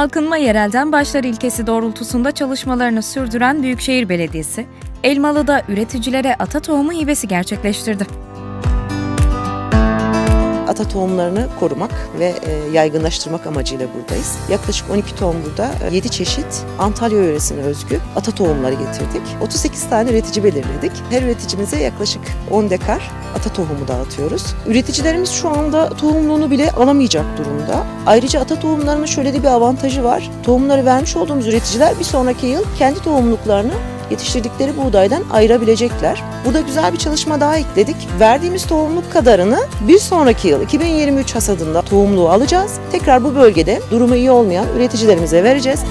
Kalkınma Yerelden Başlar ilkesi doğrultusunda çalışmalarını sürdüren Büyükşehir Belediyesi, Elmalı'da üreticilere ata tohumu hibesi gerçekleştirdi. Ata tohumlarını korumak ve e, yaygınlaştırmak amacıyla buradayız. Yaklaşık 12 tohum burada, 7 çeşit Antalya yöresine özgü ata tohumları getirdik. 38 tane üretici belirledik. Her üreticimize yaklaşık 10 dekar ata tohumu dağıtıyoruz. Üreticilerimiz şu anda tohumluğunu bile alamayacak durumda. Ayrıca ata tohumlarının şöyle de bir avantajı var. Tohumları vermiş olduğumuz üreticiler bir sonraki yıl kendi tohumluklarını yetiştirdikleri buğdaydan ayırabilecekler. Burada güzel bir çalışma daha ekledik. Verdiğimiz tohumluk kadarını bir sonraki yıl 2023 hasadında tohumluğu alacağız. Tekrar bu bölgede durumu iyi olmayan üreticilerimize vereceğiz.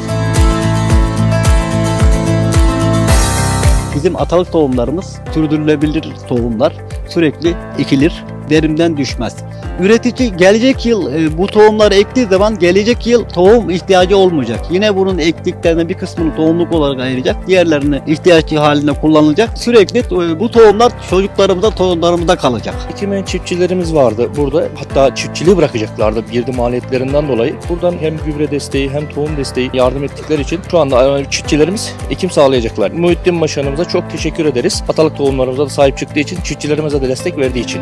Bizim atalık tohumlarımız sürdürülebilir tohumlar. Sürekli ekilir, verimden düşmez. Üretici gelecek yıl e, bu tohumları ektiği zaman gelecek yıl tohum ihtiyacı olmayacak. Yine bunun ektiklerine bir kısmını tohumluk olarak ayıracak. Diğerlerini ihtiyaç haline kullanılacak. Sürekli e, bu tohumlar çocuklarımıza, torunlarımıza kalacak. Ekimen çiftçilerimiz vardı burada. Hatta çiftçiliği bırakacaklardı girdi maliyetlerinden dolayı. Buradan hem gübre desteği hem tohum desteği yardım ettikleri için şu anda çiftçilerimiz ekim sağlayacaklar. Muhittin Başkanımıza çok teşekkür ederiz. Atalık tohumlarımıza da sahip çıktığı için, çiftçilerimize de destek verdiği için.